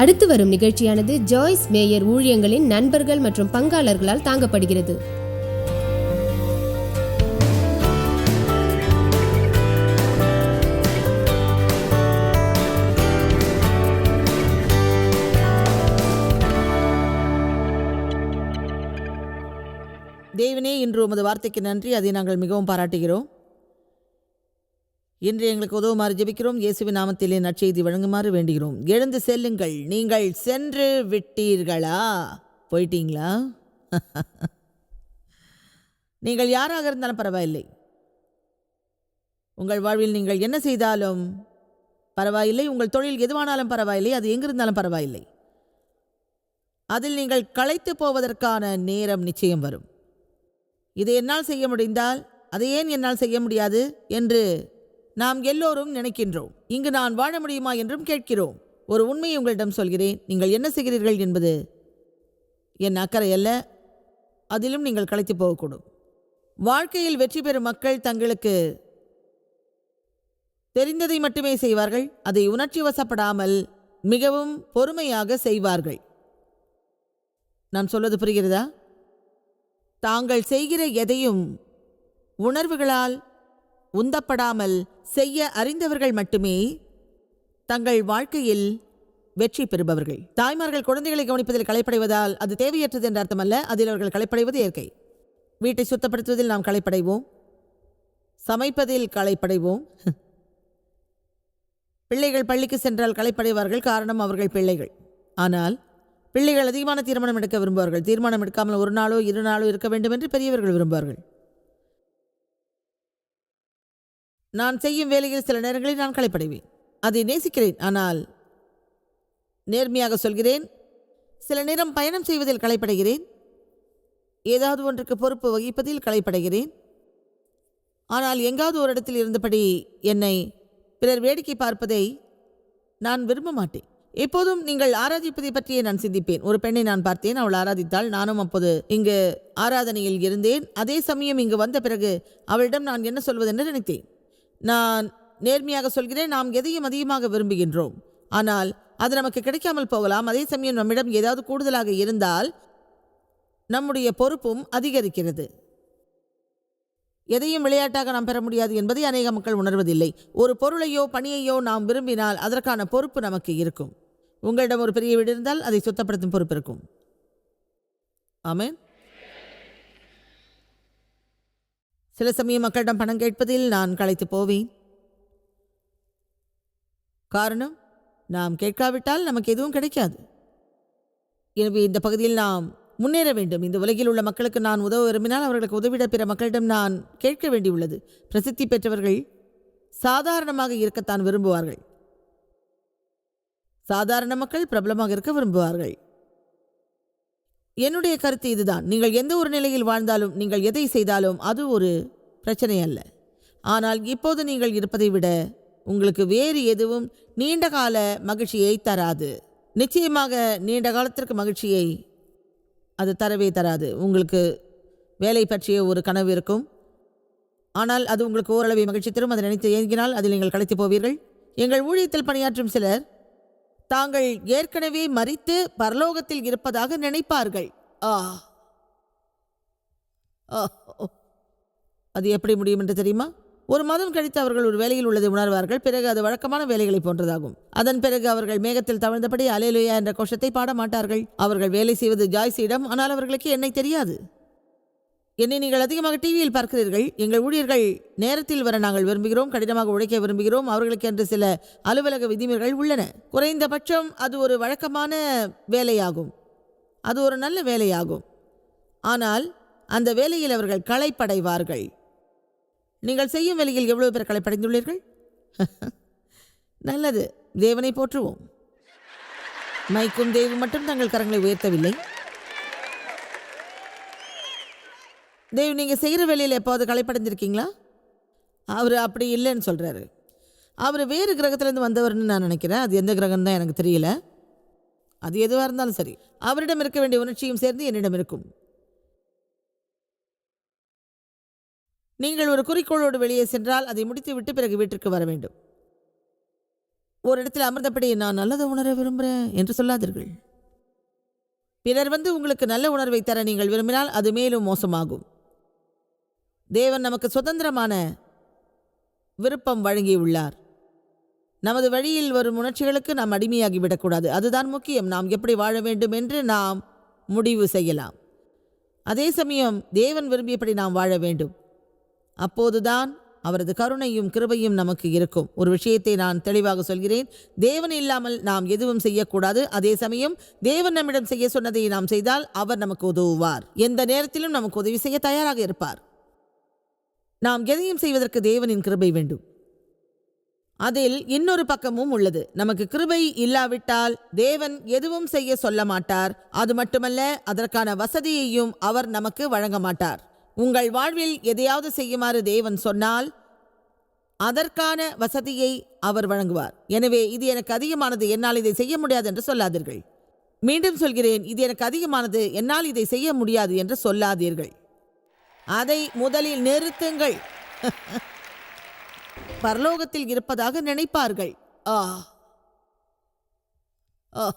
அடுத்து வரும் நிகழ்ச்சியானது ஜாய்ஸ் மேயர் ஊழியங்களின் நண்பர்கள் மற்றும் பங்காளர்களால் தாங்கப்படுகிறது. தேவனே இன்று உமது வார்த்தைக்கு நன்றி. அதை நாங்கள் மிகவும் பாராட்டுகிறோம். இன்று எங்களுக்கு உதவுமாறு ஜெபிக்கிறோம். இயேசுவின் நாமத்திலே நற்செய்தி வழங்குமாறு வேண்டுகிறோம். எழுந்து செல்லுங்கள். நீங்கள் சென்று விட்டீர்களா? போயிட்டீங்களா? நீங்கள் யாராக இருந்தாலும் பரவாயில்லை. உங்கள் வாழ்வில் நீங்கள் என்ன செய்தாலும் பரவாயில்லை. உங்கள் தொழில் எதுவானாலும் பரவாயில்லை. அது எங்கிருந்தாலும் பரவாயில்லை. அதில் நீங்கள் களைத்து போவதற்கான நேரம் நிச்சயம் வரும். இதை என்னால் செய்ய முடிந்தால் அதை ஏன் என்னால் செய்ய முடியாது? என்று நாம் எல்லோரும் நினைக்கின்றோம். இங்கு நான் வாழ முடியுமா என்றும் கேட்கிறோம். ஒரு உண்மையை உங்களிடம் சொல்கிறேன். நீங்கள் என்ன செய்கிறீர்கள் என்பது? என் அக்கறை அல்ல. அதிலும் நீங்கள் களைத்து போகக்கூடும். வாழ்க்கையில் வெற்றி பெறும் மக்கள் தங்களுக்கு தெரிந்ததை மட்டுமே செய்வார்கள். அதை உணர்ச்சி வசப்படாமல் மிகவும் பொறுமையாக செய்வார்கள். நான் சொல்வது புரிகிறதா? தாங்கள் செய்கிற எதையும் உணர்வுகளால் உந்தப்படாமல் செய்ய அறிந்தவர்கள் மட்டுமே தங்கள் வாழ்க்கையில் வெற்றி பெறுபவர்கள். தாய்மார்கள் குழந்தைகளை கவனிப்பதில் களைப்படைவதால் அது தேவையற்றது என்ற அர்த்தமல்ல. அதில் அவர்கள் களைப்படைவது இயற்கை. வீட்டை சுத்தப்படுத்துவதில் நாம் களைப்படைவோம். சமைப்பதில் களைப்படைவோம். பிள்ளைகள் பள்ளிக்கு சென்றால் களைப்படைவார்கள் காரணம் அவர்கள் பிள்ளைகள். ஆனால் பிள்ளைகள் அதிகமான தீர்மானம் எடுக்க விரும்புவார்கள். தீர்மானம் எடுக்காமல் ஒரு நாளோ இரு நாளோ இருக்க வேண்டும் என்று பெரியவர்கள் விரும்புவார்கள். நான் செய்யும் வேலையில் சில நேரங்களில் நான் களைப்படைவேன். அதை நேசிக்கிறேன். ஆனால் நேர்மையாக சொல்கிறேன். சில நேரம் பயணம் செய்வதில் களைப்படைகிறேன். ஏதாவது ஒன்றுக்கு பொறுப்பு வகிப்பதில் களைப்படைகிறேன். ஆனால் எங்காவது ஒரு இடத்தில் இருந்தபடி என்னை பிறர் வேடிக்கை பார்ப்பதை நான் விரும்ப மாட்டேன். எப்போதும் நீங்கள் ஆராதிப்பதை பற்றியே நான் சிந்திப்பேன். ஒரு பெண்ணை நான் பார்த்தேன். அவள் ஆராதித்தாள். நானும் அப்போது இங்கு ஆராதனையில் இருந்தேன். அதே சமயம் இங்கு வந்த பிறகு அவளிடம் நான் என்ன சொல்வதென்று நினைத்தேன். நான் நேர்மையாக சொல்கிறேன் நாம் எதையும் அதிகமாக விரும்புகின்றோம். ஆனால் அது நமக்கு கிடைக்காமல் போகலாம். அதே சமயம் நம்மிடம் ஏதாவது கூடுதலாக இருந்தால் நம்முடைய பொறுப்பும் அதிகரிக்கிறது. எதையும் விளையாட்டாக நாம் பெற முடியாது என்பதை அநேக மக்கள் உணர்வதில்லை. ஒரு பொருளையோ பணியையோ நாம் விரும்பினால் அதற்கான பொறுப்பு நமக்கு இருக்கும். உங்களிடம் ஒரு பெரிய வீடு இருந்தால் அதை சுத்தப்படுத்தும் பொறுப்பு இருக்கும். ஆமேன். சில சமயம் மக்களிடம் பணம் கேட்பதில் நான் களைத்து போவேன். காரணம் நாம் கேட்காவிட்டால் நமக்கு எதுவும் கிடைக்காது. எனவே இந்த பகுதியில் நாம் முன்னேற வேண்டும். இந்த உலகில் உள்ள மக்களுக்கு நான் உதவ விரும்பினால் அவர்களுக்கு உதவிட பிற மக்களிடம் நான் கேட்க வேண்டியுள்ளது. பிரசித்தி பெற்றவர்கள் சாதாரணமாக இருக்கத்தான் விரும்புவார்கள். சாதாரண மக்கள் பிரபலமாக இருக்க விரும்புவார்கள். என்னுடைய கருத்து இதுதான். நீங்கள் எந்த ஒரு நிலையில் வாழ்ந்தாலும் நீங்கள் எதை செய்தாலும் அது ஒரு பிரச்சனை அல்ல. ஆனால் இப்போது நீங்கள் இருப்பதை விட உங்களுக்கு வேறு எதுவும் நீண்ட கால மகிழ்ச்சியை தராது. நிச்சயமாக நீண்ட காலத்திற்கு மகிழ்ச்சியை அது தரவே தராது. உங்களுக்கு வேலை பற்றிய ஒரு கனவு இருக்கும். ஆனால் அது உங்களுக்கு ஓரளவை மகிழ்ச்சி தரும். அதை நினைத்து ஏங்கினால் அதில் நீங்கள் கலைத்து போவீர்கள். எங்கள் ஊழியத்தில் பணியாற்றும் சிலர் தாங்கள் ஏற்கனவே மறித்து பரலோகத்தில் இருப்பதாக நினைப்பார்கள். ஆ. ஆ, ஓ. அது எப்படி முடியும் என்று தெரியுமா? ஒரு மாதம் கழித்து அவர்கள் ஒரு வேலையில் உள்ளதை உணர்வார்கள். பிறகு அது வழக்கமான வேலைகளை போன்றதாகும். அதன் பிறகு அவர்கள் மேகத்தில் தவழ்ந்தபடி அலேலுயா என்ற கோஷத்தை பாட மாட்டார்கள். அவர்கள் வேலை செய்வது ஜாய்ஸிடம் ஆனால் அவர்களுக்கு என்னை தெரியாது. என்னை நீங்கள் அதிகமாக டிவியில் பார்க்கிறீர்கள். எங்கள் ஊழியர்கள் நேரத்தில் வர நாங்கள் விரும்புகிறோம் கடினமாக உழைக்க விரும்புகிறோம். அவர்களுக்கு என்று சில அலுவலக விதிமுறைகள் உள்ளன. குறைந்தபட்சம் அது ஒரு வழக்கமான வேலையாகும். அது ஒரு நல்ல வேலையாகும். ஆனால் அந்த வேலையில் அவர்கள் களைப்படைவார்கள். நீங்கள் செய்யும் வேலையில் எவ்வளவு பேர் களைப்படைந்துள்ளீர்கள்? நல்லது. தேவனை போற்றுவோம். மைக்கும் தேவும் மட்டும் தங்கள் கரங்களை உயர்த்தவில்லை. தேவ் நீங்கள் செய்கிற வேலையில் எப்போது களைப்படைஞ்சிருக்கீங்களா? அவர் அப்படி இல்லைன்னு சொல்கிறாரு அவர் வேறு கிரகத்திலேருந்து வந்தவர்னு நான் நினைக்கிறேன். அது எந்த கிரகம் தான் எனக்கு தெரியல. அது எதுவாக இருந்தாலும் சரி. அவரிடம் இருக்க வேண்டிய உணர்ச்சியும் சேர்ந்து என்னிடம் இருக்கும். நீங்கள் ஒரு குறிக்கோளோடு வெளியே சென்றால் அதை முடித்துவிட்டு பிறகு வீட்டிற்கு வர வேண்டும். ஒரு இடத்தில் அமர்ந்தபடி நான் நல்லதை உணர விரும்புகிறேன் என்று சொல்லாதீர்கள். பிறர் வந்து உங்களுக்கு நல்ல உணர்வை தர நீங்கள் விரும்பினால் அது மேலும் மோசமாகும். தேவன் நமக்கு சுதந்திரமான விருப்பம் வழங்கியுள்ளார். நமது வழியில் வரும் உணர்ச்சிகளுக்கு நாம் அடிமையாகி விடக்கூடாது. அதுதான் முக்கியம். நாம் எப்படி வாழ வேண்டும் என்று நாம் முடிவு செய்யலாம். அதே சமயம் தேவன் விரும்பியபடி நாம் வாழ வேண்டும். அப்போதுதான் அவரது கருணையும் கிருபையும் நமக்கு இருக்கும். ஒரு விஷயத்தை நான் தெளிவாக சொல்கிறேன். தேவன் இல்லாமல் நாம் எதுவும் செய்யக்கூடாது. அதே சமயம் தேவன் நம்மிடம் செய்ய சொன்னதை நாம் செய்தால் அவர் நமக்கு உதவுவார். எந்த நேரத்திலும் நமக்கு உதவி செய்ய தயாராக இருப்பார். நாம் எதையும் செய்வதற்கு தேவனின் கிருபை வேண்டும். அதில் இன்னொரு பக்கமும் உள்ளது. நமக்கு கிருபை இல்லாவிட்டால் தேவன் எதுவும் செய்ய சொல்ல மாட்டார். அது மட்டுமல்ல அதற்கான வசதியையும் அவர் நமக்கு வழங்க மாட்டார். உங்கள் வாழ்வில் எதையாவது செய்யுமாறு தேவன் சொன்னால் அதற்கான வசதியை அவர் வழங்குவார். எனவே இது எனக்கு அதிகமானது என்னால் இதை செய்ய முடியாது என்று சொல்லாதீர்கள். மீண்டும் சொல்கிறேன் இது எனக்கு அதிகமானது என்னால் இதை செய்ய முடியாது என்று சொல்லாதீர்கள். அதை முதலில் நிறுத்துங்கள். பரலோகத்தில் இருப்பதாக நினைப்பார்கள். ஆ. ஓ.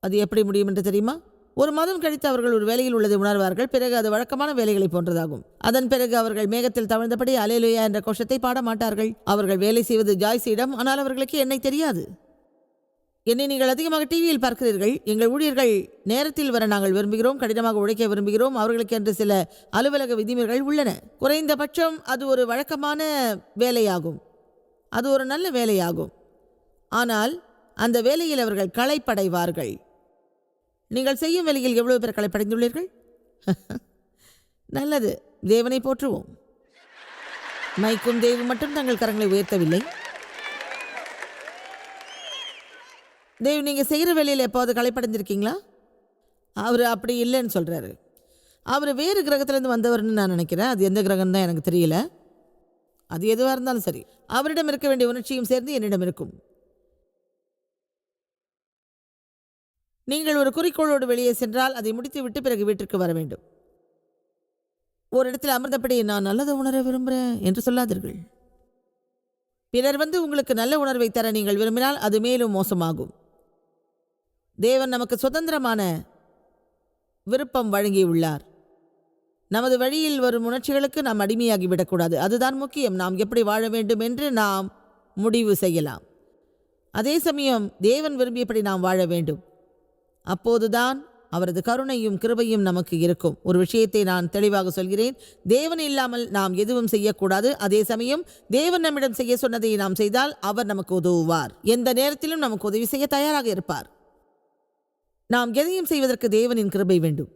அது எப்படி முடியும் என்று தெரியுமா? ஒரு மாதம் கழித்து அவர்கள் ஒரு வேலையில் உள்ளதை உணர்வார்கள். பிறகு அது வழக்கமான வேலைகளை போன்றதாகும். அதன் பிறகு அவர்கள் மேகத்தில் தவழ்ந்தபடி அலேலுயா என்ற கோஷத்தை பாட மாட்டார்கள். அவர்கள் வேலை செய்வது ஜாய்ஸிடம் ஆனால் அவர்களுக்கு என்னை தெரியாது. என்னை நீங்கள் அதிகமாக டிவியில் பார்க்கிறீர்கள். எங்கள் ஊழியர்கள் நேரத்தில் வர நாங்கள் விரும்புகிறோம் கடினமாக உழைக்க விரும்புகிறோம். அவர்களுக்கு என்று சில அலுவலக விதிமுறைகள் உள்ளன. குறைந்தபட்சம் அது ஒரு வழக்கமான வேலையாகும். அது ஒரு நல்ல வேலையாகும். ஆனால் அந்த வேலையில் அவர்கள் களைப்படைவார்கள். நீங்கள் செய்யும் வேலையில் எவ்வளவு பேர் களைப்படைந்துள்ளீர்கள்? நல்லது. தேவனை போற்றுவோம். மைக்கும் தேவும் மட்டும் தங்கள் கரங்களை உயர்த்தவில்லை. தேவ் நீங்கள் செய்கிற வேலையில் எப்போது களைப்படைஞ்சிருக்கீங்களா? அவர் அப்படி இல்லைன்னு சொல்கிறாரு அவர் வேறு கிரகத்திலேருந்து வந்தவர்னு நான் நினைக்கிறேன். அது எந்த கிரகம் தான் எனக்கு தெரியல. அது எதுவாக இருந்தாலும் சரி. அவரிடம் இருக்க வேண்டிய உணர்ச்சியும் சேர்ந்து என்னிடம் இருக்கும். நீங்கள் ஒரு குறிக்கோளோடு வெளியே சென்றால் அதை முடித்துவிட்டு பிறகு வீட்டிற்கு வர வேண்டும். ஒரு இடத்தில் அமர்ந்தபடி நான் நல்லதை உணர விரும்புகிறேன் என்று சொல்லாதீர்கள். பிறர் வந்து உங்களுக்கு நல்ல உணர்வை தர நீங்கள் விரும்பினால் அது மேலும் மோசமாகும். தேவன் நமக்கு சுதந்திரமான விருப்பம் வழங்கியுள்ளார். நமது வழியில் வரும் உணர்ச்சிகளுக்கு நாம் அடிமையாகி விடக்கூடாது அதுதான் முக்கியம். நாம் எப்படி வாழ வேண்டும் என்று நாம் முடிவு செய்யலாம். அதே சமயம் தேவன் விரும்பியபடி நாம் வாழ வேண்டும். அப்போதுதான் அவரது கருணையும் கிருபையும் நமக்கு இருக்கும். ஒரு விஷயத்தை நான் தெளிவாக சொல்கிறேன். தேவன் இல்லாமல் நாம் எதுவும் செய்யக்கூடாது. அதே சமயம் தேவன் நம்மிடம் செய்ய சொன்னதை நாம் செய்தால் அவர் நமக்கு உதவுவார். எந்த நேரத்திலும் நமக்கு உதவி செய்ய தயாராக இருப்பார். நாம் எதையும் செய்வதற்கு தேவனின் கிருபை வேண்டும்.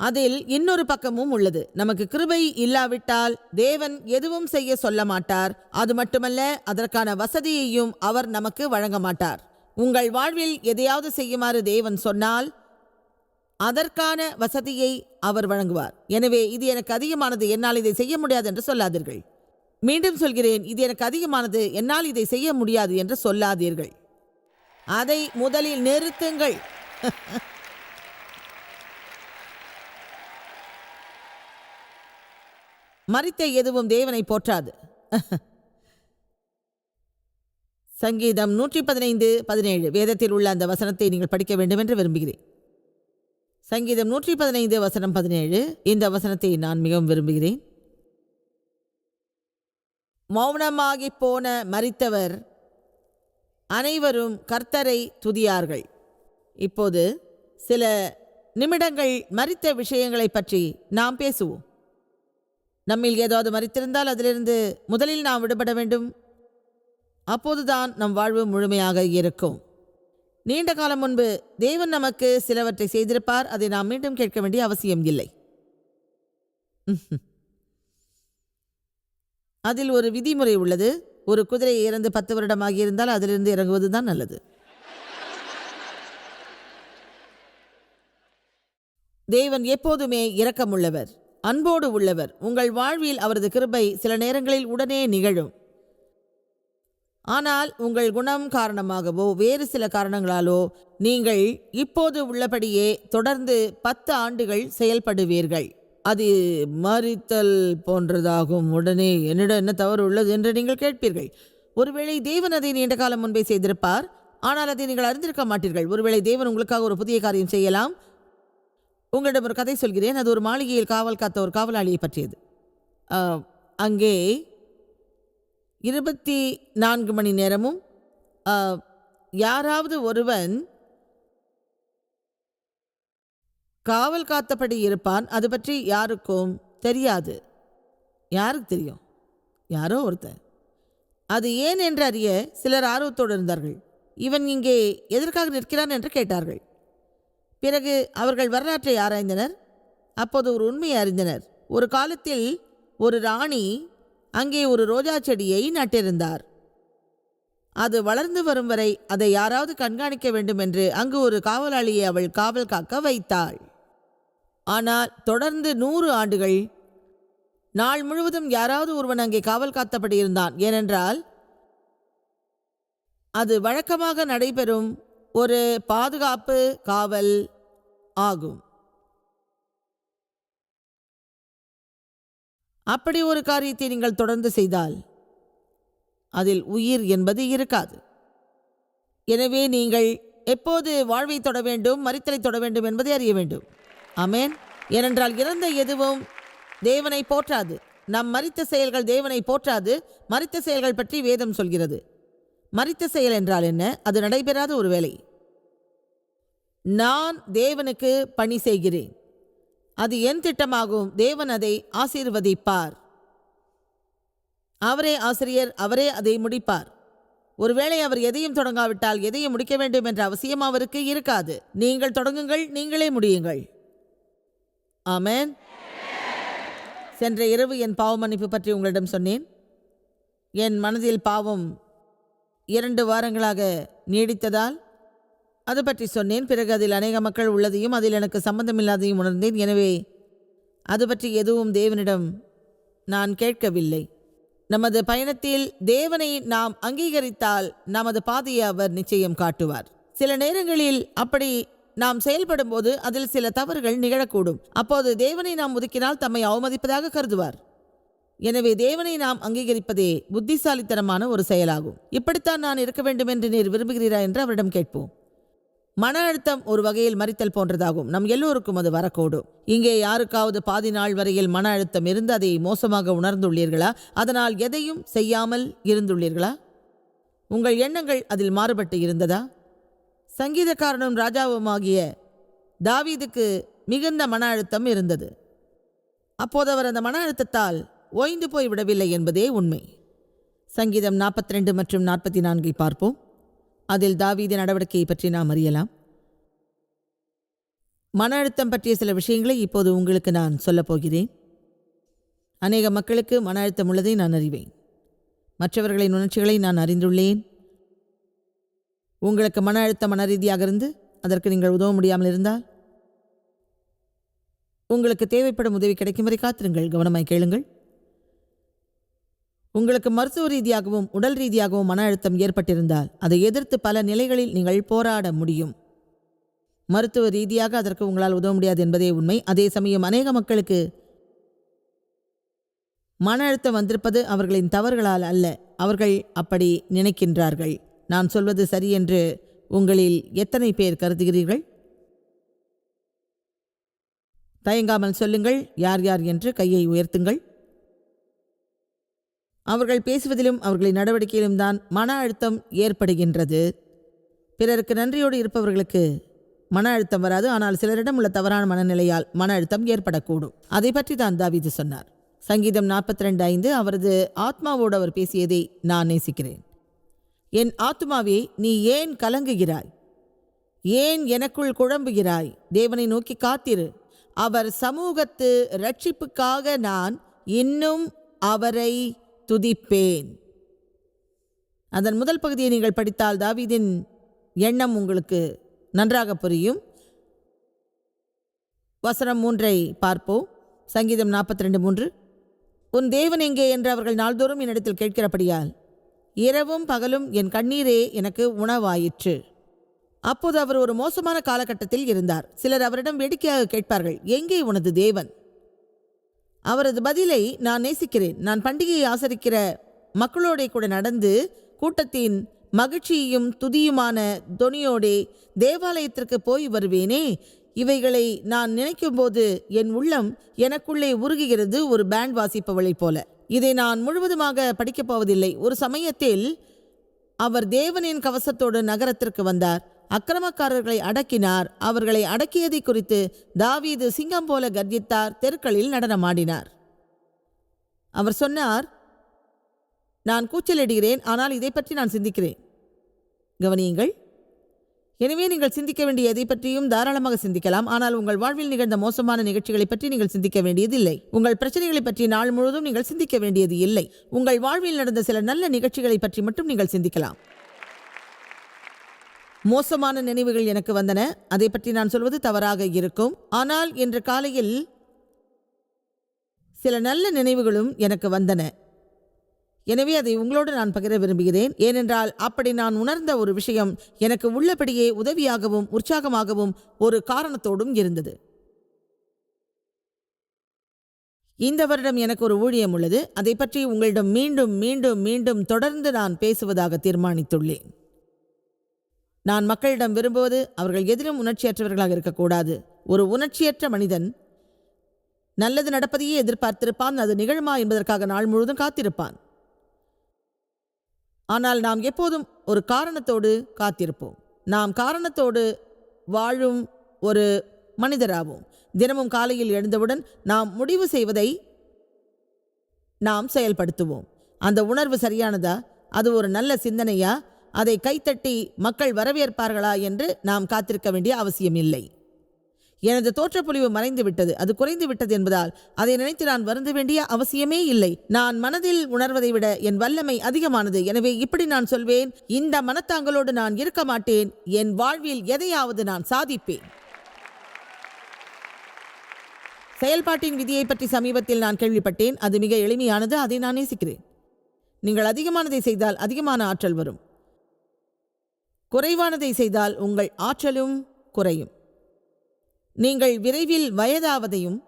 அதில் இன்னொரு பக்கமும் உள்ளது. நமக்கு கிருபை இல்லாவிட்டால் தேவன் எதுவும் செய்ய சொல்ல மாட்டார் அது மட்டுமல்ல அதற்கான வசதியையும் அவர் நமக்கு வழங்க மாட்டார் உங்கள் வாழ்வில் எதையாவது செய்யுமாறு தேவன் சொன்னால் அதற்கான வசதியை அவர் வழங்குவார். எனவே இது எனக்கு அதிகமானது என்னால் இதை செய்ய முடியாது என்று சொல்லாதீர்கள். மீண்டும் சொல்கிறேன் இது எனக்கு அதிகமானது என்னால் இதை செய்ய முடியாது என்று சொல்லாதீர்கள். அதை முதலில் நிறுத்துங்கள். மறித்த எதுவும் தேவனை போற்றாது. சங்கீதம் நூற்றி பதினைந்து பதினேழு. வேதத்தில் உள்ள அந்த வசனத்தை நீங்கள் படிக்க வேண்டும் என்று விரும்புகிறேன். சங்கீதம் நூற்றி பதினைந்து வசனம் பதினேழு. இந்த வசனத்தை நான் மிகவும் விரும்புகிறேன். மௌனமாகி போன மரித்தவர் அனைவரும் கர்த்தரை துதியார்கள். இப்போது சில நிமிடங்கள் மறித்த விஷயங்களை பற்றி நாம் பேசுவோம். நம்மில் ஏதாவது மறித்திருந்தால் அதிலிருந்து முதலில் நாம் விடுபட வேண்டும். அப்போதுதான் நம் வாழ்வு முழுமையாக இருக்கும். நீண்ட காலம் முன்பு தேவன் நமக்கு சிலவற்றை செய்திருப்பார். அதை நாம் மீண்டும் கேட்க வேண்டிய அவசியம் இல்லை. அதில் ஒரு விதிமுறை உள்ளது. ஒரு குதிரையை இறந்து பத்து வருடமாகி இருந்தால் அதிலிருந்து இறங்குவதுதான் நல்லது. தேவன் எப்போதுமே இரக்கமுள்ளவர் அன்போடு உள்ளவர். உங்கள் வாழ்வில் அவரது கிருபை சில நேரங்களில் உடனே நிகழும். ஆனால் உங்கள் குணம் காரணமாகவோ வேறு சில காரணங்களாலோ நீங்கள் இப்போது உள்ளபடியே தொடர்ந்து பத்து ஆண்டுகள் செயல்படுவீர்கள். அது மறித்தல் போன்றதாகும். உடனே என்னிடம் என்ன தவறு உள்ளது என்று நீங்கள் கேட்பீர்கள். ஒருவேளை தேவன் அதை நீண்ட காலம் முன்பே செய்திருப்பார்? ஆனால் அதை நீங்கள் அறிந்திருக்க மாட்டீர்கள். ஒருவேளை தேவன் உங்களுக்காக ஒரு புதிய காரியம் செய்யலாம். உங்களிடம் ஒரு கதை சொல்கிறேன். அது ஒரு மாளிகையில் காவல் காத்த ஒரு காவலாளியை பற்றியது. ஆ, அங்கே இருபத்தி நான்கு மணி நேரமும் யாராவது ஒருவன் காவல் காத்தபடி இருப்பான். அது பற்றி யாருக்கும் தெரியாது. யாருக்கு தெரியும்? யாரோ ஒருத்தன் அது ஏன் என்று அறிய சிலர் ஆர்வத்தோடு இருந்தார்கள். இவன் இங்கே எதற்காக நிற்கிறான் என்று கேட்டார்கள். பிறகு அவர்கள் வரலாற்றை ஆராய்ந்தனர். அப்போது ஒரு உண்மையை அறிந்தனர். ஒரு காலத்தில் ஒரு ராணி அங்கே ஒரு ரோஜா செடியை நட்டிருந்தார். அது வளர்ந்து வரும் வரை அதை யாராவது கண்காணிக்க வேண்டும் என்று அங்கு ஒரு காவலாளியை அவள் காவல் காக்க வைத்தாள். ஆனால் தொடர்ந்து நூறு ஆண்டுகள் நாள் முழுவதும் யாராவது ஒருவன் அங்கே காவல் காத்தபடி இருந்தான் ஏனென்றால் அது வழக்கமாக நடைபெறும் ஒரு பாதுகாப்பு காவல் ஆகும். அப்படி ஒரு காரியத்தை நீங்கள் தொடர்ந்து செய்தால் அதில் உயிர் என்பது இருக்காது. எனவே நீங்கள் எப்போது வாழ்வை தொட வேண்டும் மறித்தலை தொட வேண்டும் என்பதை அறிய வேண்டும். அமேன் ஏனென்றால் இறந்த எதுவும் தேவனை போற்றாது. நம் மறித்த செயல்கள் தேவனை போற்றாது. மறித்த செயல்கள் பற்றி வேதம் சொல்கிறது. மறித்த செயல் என்றால் என்ன? அது நடைபெறாத ஒரு வேலை. நான் தேவனுக்கு பணி செய்கிறேன். அது என் திட்டமாகும். தேவன் அதை ஆசீர்வதிப்பார். அவரே ஆசிரியர் அவரே அதை முடிப்பார். ஒருவேளை அவர் எதையும் தொடங்காவிட்டால் எதையும் முடிக்க வேண்டும் என்ற அவசியம் அவருக்கு இருக்காது. நீங்கள் தொடங்குங்கள் நீங்களே முடியுங்கள். ஆமேன். சென்ற இரவு என் பாவ மன்னிப்பு பற்றி உங்களிடம் சொன்னேன். என் மனதில் பாவம் இரண்டு வாரங்களாக நீடித்ததால் அது பற்றி சொன்னேன். பிறகு அதில் அநேக மக்கள் உள்ளதையும் அதில் எனக்கு சம்பந்தமில்லாதையும் உணர்ந்தேன். எனவே அது பற்றி எதுவும் தேவனிடம் நான் கேட்கவில்லை. நமது பயணத்தில் தேவனை நாம் அங்கீகரித்தால் நமது பாதையை அவர் நிச்சயம் காட்டுவார். சில நேரங்களில் அப்படி நாம் செயல்படும் போது அதில் சில தவறுகள் நிகழக்கூடும். அப்போது தேவனை நாம் ஒதுக்கினால் தம்மை அவமதிப்பதாக கருதுவார். எனவே தேவனை நாம் அங்கீகரிப்பதே புத்திசாலித்தனமான ஒரு செயலாகும். இப்படித்தான் நான் இருக்க வேண்டும் என்று நீர் விரும்புகிறீரா என்று அவரிடம் கேட்போம். மன அழுத்தம் ஒரு வகையில் மறித்தல் போன்றதாகும். நம் எல்லோருக்கும் அது வரக்கூடும். இங்கே யாருக்காவது பாதி நாள் வரையில் மன அழுத்தம் இருந்து அதை மோசமாக உணர்ந்துள்ளீர்களா? அதனால் எதையும் செய்யாமல் இருந்துள்ளீர்களா? உங்கள் எண்ணங்கள் அதில் மாறுபட்டு இருந்ததா? சங்கீதக்காரனும் ராஜாவுமாகிய தாவீதுக்கு மிகுந்த மன அழுத்தம் இருந்தது. அப்போது அவர் அந்த மன அழுத்தத்தால் ஓய்ந்து போய் விடவில்லை என்பதே உண்மை. சங்கீதம் 42 மற்றும் நாற்பத்தி நான்கை பார்ப்போம். அதில் தாவீது நடவடிக்கையை பற்றி நாம் அறியலாம். மன அழுத்தம் பற்றிய சில விஷயங்களை இப்போது உங்களுக்கு நான் சொல்லப் போகிறேன். அநேக மக்களுக்கு மன அழுத்தம் உள்ளதை நான் அறிவேன். மற்றவர்களின் உணர்ச்சிகளை நான் அறிந்துள்ளேன். உங்களுக்கு மன அழுத்தம் மன ரீதியாக இருந்து அதற்கு நீங்கள் உதவ முடியாமல் இருந்தால்? உங்களுக்கு தேவைப்படும் உதவி கிடைக்கும் வரை காத்திருங்கள் கவனமாய் கேளுங்கள். உங்களுக்கு மருத்துவ ரீதியாகவும் உடல் ரீதியாகவும் மன அழுத்தம் ஏற்பட்டிருந்தால் அதை எதிர்த்து பல நிலைகளில் நீங்கள் போராட முடியும். மருத்துவ ரீதியாக அதற்கு உங்களால் உதவ முடியாது என்பதே உண்மை. அதே சமயம் அநேக மக்களுக்கு மன அழுத்தம் வந்திருப்பது அவர்களின் தவறுகளால் அல்ல. அவர்கள் அப்படி நினைக்கின்றார்கள். நான் சொல்வது சரி என்று உங்களில் எத்தனை பேர் கருதுகிறீர்கள்? தயங்காமல் சொல்லுங்கள் யார் யார் என்று கையை உயர்த்துங்கள். அவர்கள் பேசுவதிலும் அவர்களின் நடவடிக்கையிலும் தான் மன அழுத்தம் ஏற்படுகின்றது. பிறருக்கு நன்றியோடு இருப்பவர்களுக்கு மன அழுத்தம் வராது ஆனால் சிலரிடம் உள்ள தவறான மனநிலையால் மன அழுத்தம் ஏற்படக்கூடும். அதை பற்றி தான் தாவீது சொன்னார். சங்கீதம் நாற்பத்தி ரெண்டு ஐந்து அவரது ஆத்மாவோடு அவர் பேசியதை நான் நேசிக்கிறேன். என் ஆத்மாவே நீ ஏன் கலங்குகிறாய்? ஏன் எனக்குள் குழம்புகிறாய்? தேவனை நோக்கி காத்திரு. அவர் சமூகத்து ரட்சிப்புக்காக நான் இன்னும் அவரை துதிப்பேன். அதன் முதல் பகுதியை நீங்கள் படித்தால் தாவீதின் எண்ணம் உங்களுக்கு நன்றாக புரியும். வசனம் மூன்றை பார்ப்போம். சங்கீதம் நாற்பத்தி ரெண்டு மூன்று. உன் தேவன் எங்கே? என்று அவர்கள் நாள்தோறும் என்னிடத்தில் கேட்கிறபடியால் இரவும் பகலும் என் கண்ணீரே எனக்கு உணவாயிற்று. அப்போது அவர் ஒரு மோசமான காலகட்டத்தில் இருந்தார். சிலர் அவரிடம் வேடிக்கையாக கேட்பார்கள் எங்கே உனது தேவன்? அவரது பதிலை நான் நேசிக்கிறேன். நான் பண்டிகையை ஆசரிக்கிற மக்களோடே கூட நடந்து கூட்டத்தின் மகிழ்ச்சியும் துதியுமான தொனியோடே தேவாலயத்திற்கு போய் வருவேனே? இவைகளை நான் நினைக்கும்போது என் உள்ளம் எனக்குள்ளே உருகுகிறது ஒரு பேண்ட் வாசிப்பவளைப் போல. இதை நான் முழுவதுமாக படிக்கப் போவதில்லை. ஒரு சமயத்தில் அவர் தேவனின் கவசத்தோடு நகரத்திற்கு வந்தார். அக்கிரமக்காரர்களை அடக்கினார். அவர்களை அடக்கியதை குறித்து தாவீது சிங்கம் போல கர்ஜித்தார் தெருக்களில் நடனமாடினார் அவர் சொன்னார் நான் கூச்சலிடுகிறேன் ஆனால் இதை பற்றி நான் சிந்திக்கிறேன். கவனியுங்கள் எனவே நீங்கள் சிந்திக்க வேண்டிய எதை பற்றியும் தாராளமாக சிந்திக்கலாம். ஆனால் உங்கள் வாழ்வில் நிகழ்ந்த மோசமான நிகழ்ச்சிகளை பற்றி நீங்கள் சிந்திக்க வேண்டியதில்லை. உங்கள் பிரச்சனைகளை பற்றி நாள் முழுவதும் நீங்கள் சிந்திக்க வேண்டியது இல்லை. உங்கள் வாழ்வில் நடந்த சில நல்ல நிகழ்ச்சிகளை பற்றி மட்டும் நீங்கள் சிந்திக்கலாம். மோசமான நினைவுகள் எனக்கு வந்தன. அதை பற்றி நான் சொல்வது தவறாக இருக்கும். ஆனால் இன்று காலையில் சில நல்ல நினைவுகளும் எனக்கு வந்தன. எனவே அதை உங்களோடு நான் பகிர விரும்புகிறேன். ஏனென்றால் அப்படி நான் உணர்ந்த ஒரு விஷயம் எனக்கு உள்ளபடியே உதவியாகவும் உற்சாகமாகவும் ஒரு காரணத்தோடும் இருந்தது. இந்த வருடம் எனக்கு ஒரு ஊழியம் உள்ளது. அதை பற்றி உங்களிடம் மீண்டும் மீண்டும் மீண்டும் தொடர்ந்து நான் பேசுவதாக தீர்மானித்துள்ளேன். நான் மக்களிடம் விரும்புவது அவர்கள் எதிலும் உணர்ச்சியற்றவர்களாக இருக்கக்கூடாது. ஒரு உணர்ச்சியற்ற மனிதன் நல்லது நடப்பதையே எதிர்பார்த்திருப்பான் அது நிகழுமா என்பதற்காக நாள் முழுவதும் காத்திருப்பான். ஆனால் நாம் எப்போதும் ஒரு காரணத்தோடு காத்திருப்போம். நாம் காரணத்தோடு வாழும் ஒரு மனிதராகும் தினமும் காலையில் எழுந்தவுடன் நாம் முடிவு செய்வதை நாம் செயல்படுத்துவோம். அந்த உணர்வு சரியானதா? அது ஒரு நல்ல சிந்தனையா? அதை கைத்தட்டி மக்கள் வரவேற்பார்களா என்று நாம் காத்திருக்க வேண்டிய அவசியம் இல்லை எனது தோற்றப்பொழிவு மறைந்து விட்டது அது குறைந்து விட்டது என்பதால் அதை நினைத்து நான் வருந்த வேண்டிய அவசியமே இல்லை. நான் மனதில் உணர்வதை விட என் வல்லமை அதிகமானது. எனவே இப்படி நான் சொல்வேன் இந்த மனத்தாங்களோடு நான் இருக்க மாட்டேன். என் வாழ்வில் எதையாவது நான் சாதிப்பேன். செயல்பாட்டின் விதியை பற்றி சமீபத்தில் நான் கேள்விப்பட்டேன். அது மிக எளிமையானது அதை நான் நேசிக்கிறேன். நீங்கள் அதிகமானதை செய்தால் அதிகமான ஆற்றல் வரும். குறைவானதை செய்தால் உங்கள் ஆற்றலும் குறையும். நீங்கள் விரைவில் வயதாவதையும்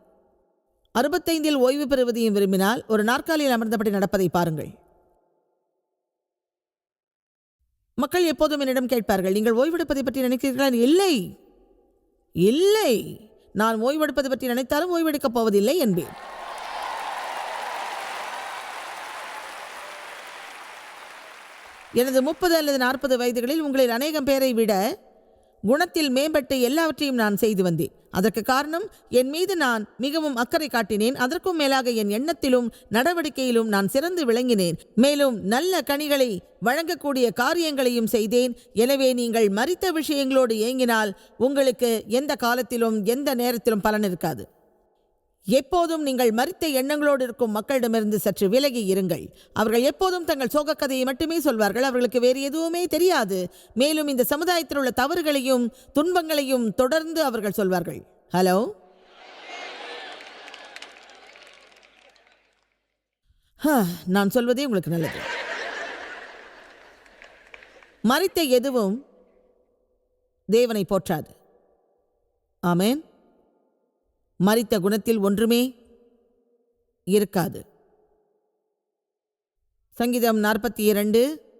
அறுபத்தைந்தில் ஓய்வு பெறுவதையும் விரும்பினால் ஒரு நாற்காலியில் அமர்ந்தபடி நடப்பதை பாருங்கள். மக்கள் எப்போதும் என்னிடம் கேட்பார்கள் நீங்கள் ஓய்வெடுப்பதை பற்றி நினைக்கிறீர்களா? இல்லை. இல்லை. நான் ஓய்வெடுப்பது பற்றி நினைத்தாலும் ஓய்வெடுக்கப் போவதில்லை என்பேன். எனது முப்பது அல்லது நாற்பது வயதுகளில் உங்களில் அநேகம் பேரை விட குணத்தில் மேம்பட்டு எல்லாவற்றையும் நான் செய்து வந்தேன். அதற்கு காரணம் என் மீது நான் மிகவும் அக்கறை காட்டினேன். அதற்கும் மேலாக என் எண்ணத்திலும் நடவடிக்கையிலும் நான் சிறந்து விளங்கினேன். மேலும் நல்ல கனிகளை வழங்கக்கூடிய காரியங்களையும் செய்தேன். எனவே நீங்கள் மறித்த விஷயங்களோடு ஏங்கினால் உங்களுக்கு எந்த காலத்திலும் எந்த நேரத்திலும் பலன் இருக்காது. எப்போதும் நீங்கள் மறித்த எண்ணங்களோடு இருக்கும் மக்களிடமிருந்து சற்று விலகி இருங்கள். அவர்கள் எப்போதும் தங்கள் சோகக்கதையை மட்டுமே சொல்வார்கள். அவர்களுக்கு வேறு எதுவுமே தெரியாது. மேலும் இந்த சமுதாயத்தில் உள்ள தவறுகளையும் துன்பங்களையும் தொடர்ந்து அவர்கள் சொல்வார்கள். ஹலோ? ஹ, நான் சொல்வதே உங்களுக்கு நல்லது. மறித்த எதுவும் தேவனை போற்றாது. ஆமேன். மறித்த குணத்தில் ஒன்றுமே இருக்காது. சங்கீதம் நாற்பத்தி இரண்டு.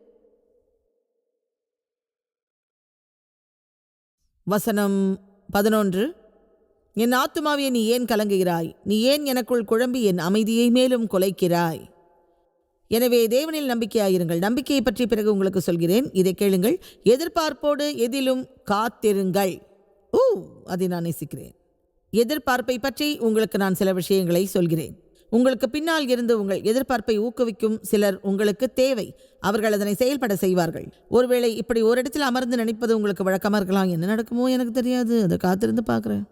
வசனம் பதினொன்று. என் ஆத்துமாவியை நீ ஏன் கலங்குகிறாய்? நீ ஏன் எனக்குள் குழம்பி என் அமைதியை மேலும் குலைக்கிறாய்? எனவே தேவனில் நம்பிக்கையாயிருங்கள். நம்பிக்கையை பற்றி பிறகு உங்களுக்கு சொல்கிறேன். இதை கேளுங்கள். எதிர்பார்ப்போடு எதிலும் காத்திருங்கள். ஊ அதை நான் நேசிக்கிறேன். எதிர்பார்ப்பை பற்றி உங்களுக்கு நான் சில விஷயங்களை சொல்கிறேன். உங்களுக்கு பின்னால் இருந்து உங்கள் எதிர்பார்ப்பை ஊக்குவிக்கும் சிலர் உங்களுக்கு தேவை. அவர்கள் அதனை செயல்பட செய்வார்கள். ஒருவேளை இப்படி ஒரு இடத்தில் அமர்ந்து நினைப்பது உங்களுக்கு வழக்கமாக இருக்கலாம்? என்ன நடக்குமோ எனக்கு தெரியாது. அதை காத்திருந்து பார்க்குறேன்.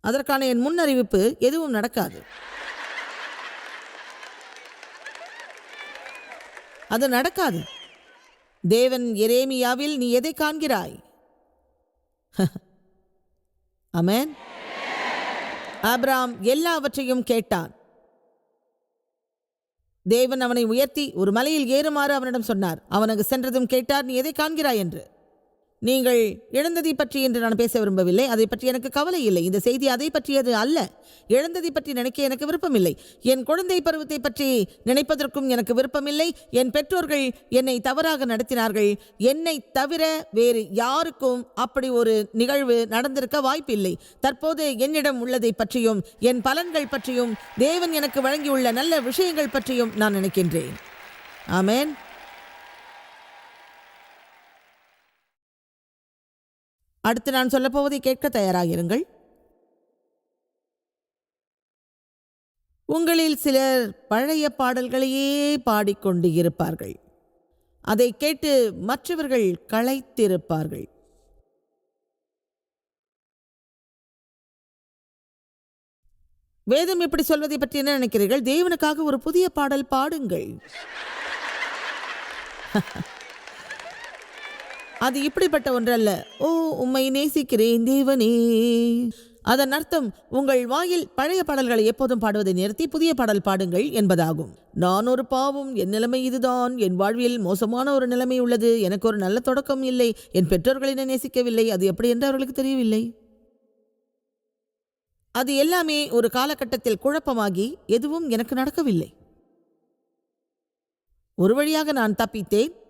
அதற்கான என் முன் அறிவிப்பு எதுவும் நடக்காது. அது நடக்காது. தேவன் எரேமியாவில் நீ எதை காண்கிறாய்? அமேன் ஆப்ராம் எல்லாவற்றையும் கேட்டான். தேவன் அவனை உயர்த்தி ஒரு மலையில் ஏறுமாறு அவனிடம் சொன்னார். அவனுக்கு சென்றதும் கேட்டார் நீ எதை காண்கிறாய்? என்று. நீங்கள் இழந்ததை பற்றி என்று நான் பேச விரும்பவில்லை. அதை பற்றி எனக்கு கவலை இல்லை. இந்த செய்தி அதை பற்றியது அல்ல. இழந்ததை பற்றி நினைக்க எனக்கு விருப்பமில்லை. என் குழந்தை பருவத்தை பற்றி நினைப்பதற்கும் எனக்கு விருப்பமில்லை. என் பெற்றோர்கள் என்னை தவறாக நடத்தினார்கள். என்னை தவிர வேறு யாருக்கும் அப்படி ஒரு நிகழ்வு நடந்திருக்க வாய்ப்பில்லை. தற்போது என்னிடம் உள்ளதை பற்றியும் என் பலன்கள் பற்றியும் தேவன் எனக்கு வழங்கியுள்ள நல்ல விஷயங்கள் பற்றியும் நான் நினைக்கின்றேன். ஆமேன். அடுத்து நான் சொல்லப்போவதை கேட்க தயாராகிருங்கள். உங்களில் சிலர் பழைய பாடல்களையே பாடிக்கொண்டு இருப்பார்கள். அதை கேட்டு மற்றவர்கள் களைத்திருப்பார்கள். வேதம் இப்படி சொல்வதை பற்றி என்ன நினைக்கிறீர்கள்? தேவனுக்காக ஒரு புதிய பாடல் பாடுங்கள். அது இப்படிப்பட்ட ஒன்றல்ல. ஓ உம்மை நேசிக்கிறேன் தேவனே. அதன் அர்த்தம் உங்கள் வாயில் பழைய பாடல்களை எப்போதும் பாடுவதை நிறுத்தி புதிய பாடல் பாடுங்கள் என்பதாகும். நான் ஒரு பாவம் என் நிலைமை இதுதான். என் வாழ்வில் மோசமான ஒரு நிலைமை உள்ளது. எனக்கு ஒரு நல்ல தொடக்கம் இல்லை. என் பெற்றோர்களை நேசிக்கவில்லை. அது எப்படி என்று அவர்களுக்கு தெரியவில்லை. அது எல்லாமே ஒரு காலகட்டத்தில் குழப்பமாகி எதுவும் எனக்கு நடக்கவில்லை. ஒரு வழியாக நான் தப்பித்தேன்.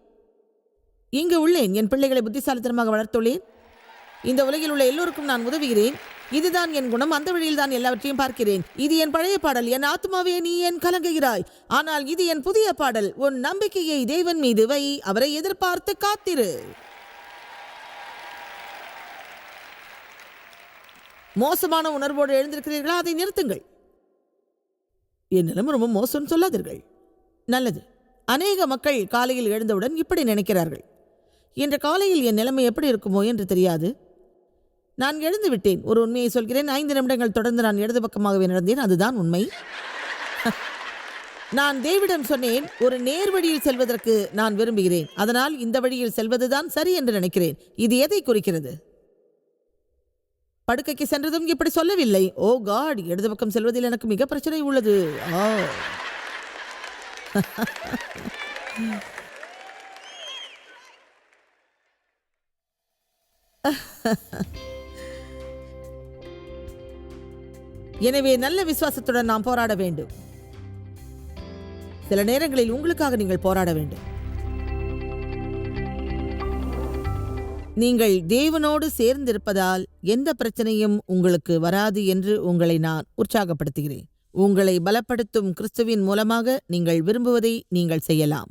இங்கு உள்ளேன் என் பிள்ளைகளை புத்திசாலித்தனமாக வளர்த்துள்ளேன். இந்த உலகில் உள்ள எல்லோருக்கும் நான் உதவுகிறேன். இதுதான் என் குணம். அந்த வழியில் தான் எல்லாவற்றையும் பார்க்கிறேன். இது என் பழைய பாடல். என் ஆத்மாவே நீ ஏன் கலங்குகிறாய். ஆனால் இது என் புதிய பாடல். உன் நம்பிக்கையை தேவன் மீது வை. அவரை எதிர்பார்த்து காத்திரு. மோசமான உணர்வோடு எழுந்திருக்கிறீர்களா? அதை நிறுத்துங்கள். என் நிலைமை ரொம்ப மோசம்னு சொல்லாதீர்கள். நல்லது. அநேக மக்கள் காலையில் எழுந்தவுடன் இப்படி நினைக்கிறார்கள். இன்று காலையில் என் நிலைமை எப்படி இருக்குமோ என்று தெரியாது. நான் எழுந்து விட்டேன். ஒரு உண்மையை சொல்கிறேன். ஐந்து நிமிடங்கள் தொடர்ந்து நான் இடது பக்கமாகவே நடந்தேன். அதுதான் உண்மை. நான் தேவிடம் சொன்னேன் ஒரு நேர் வழியில் செல்வதற்கு நான் விரும்புகிறேன். அதனால் இந்த வழியில் செல்வதுதான் சரி என்று நினைக்கிறேன். இது எதை குறிக்கிறது? படுக்கைக்கு சென்றதும் இப்படி சொல்லவில்லை. ஓ காட் இடது பக்கம் செல்வதில் எனக்கு மிக பிரச்சனை உள்ளது. ஆ. எனவே நல்ல விசுவாசத்துடன் நாம் போராட வேண்டும். சில நேரங்களில் உங்களுக்காக நீங்கள் போராட வேண்டும். நீங்கள் தேவனோடு சேர்ந்திருப்பதால் எந்த பிரச்சனையும் உங்களுக்கு வராது என்று உங்களை நான் உற்சாகப்படுத்துகிறேன். உங்களை பலப்படுத்தும் கிறிஸ்துவின் மூலமாக நீங்கள் விரும்புவதை நீங்கள் செய்யலாம்.